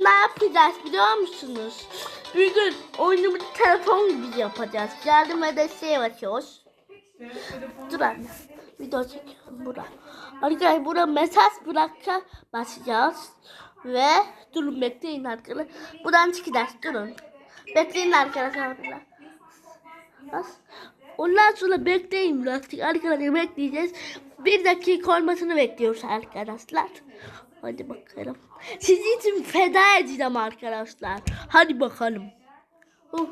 Ne yapacağız biliyor musunuz? Bir gün oyunumuzu telefon gibi yapacağız. Yardım edesiye basıyoruz. Dur anne. Video çekiyorum bura. Arkadaşlar bura mesaj bırakacağız. Basacağız. Ve durun bekleyin arkadaşlar. Buradan çıkacağız durun. Bekleyin arkadaşlar. Ondan sonra bekleyin birazcık arkadaşlar bekleyeceğiz. Bir dakika olmasını bekliyoruz arkadaşlar. Hadi bakalım. Sizin için feda edeceğim arkadaşlar. Hadi bakalım. Uh.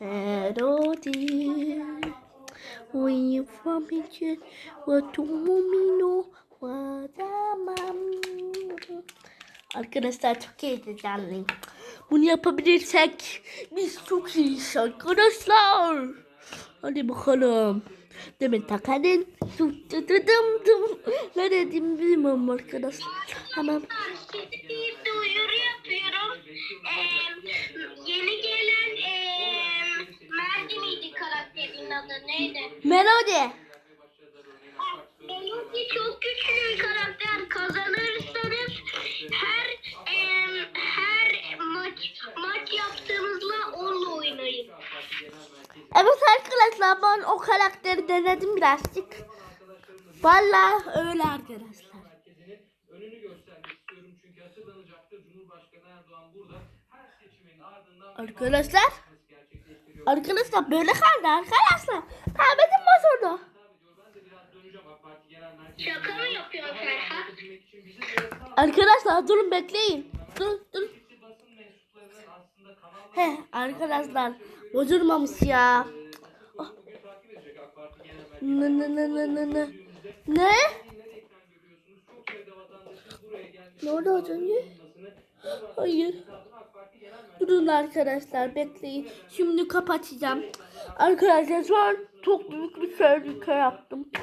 Melody. We from picture. What to mumino. What Arkadaşlar çok heyecanlıyım. Bunu yapabilirsek biz çok iyiyiz arkadaşlar. Hadi bakalım. Demet Akalın. Dım dım. Ne dedim bilmiyorum arkadaşlar. Ee, yeni gelen ee, Merdi karakterin adı neydi? Melody. Melody çok güçlü bir karakter. Kazanırsanız her ee, her maç maç oynayın. Evet arkadaşlar ben o karakteri denedim birazcık. Vallahi öyle arkadaşlar. Arkadaşlar. Arkadaşlar böyle kaldı arkadaşlar. Genel Merkezi. Şaka mı yapıyorsun Ferhat? Arkadaşlar durun bekleyin. Dur dur. He arkadaşlar bozulmamış ya. Merkezi. Ne ne ne ne ne ne. Ne? Ne oldu az önce? Hayır. Durun arkadaşlar bekleyin. Şimdi kapatacağım. Arkadaşlar şu an çok büyük bir tehlike yaptım.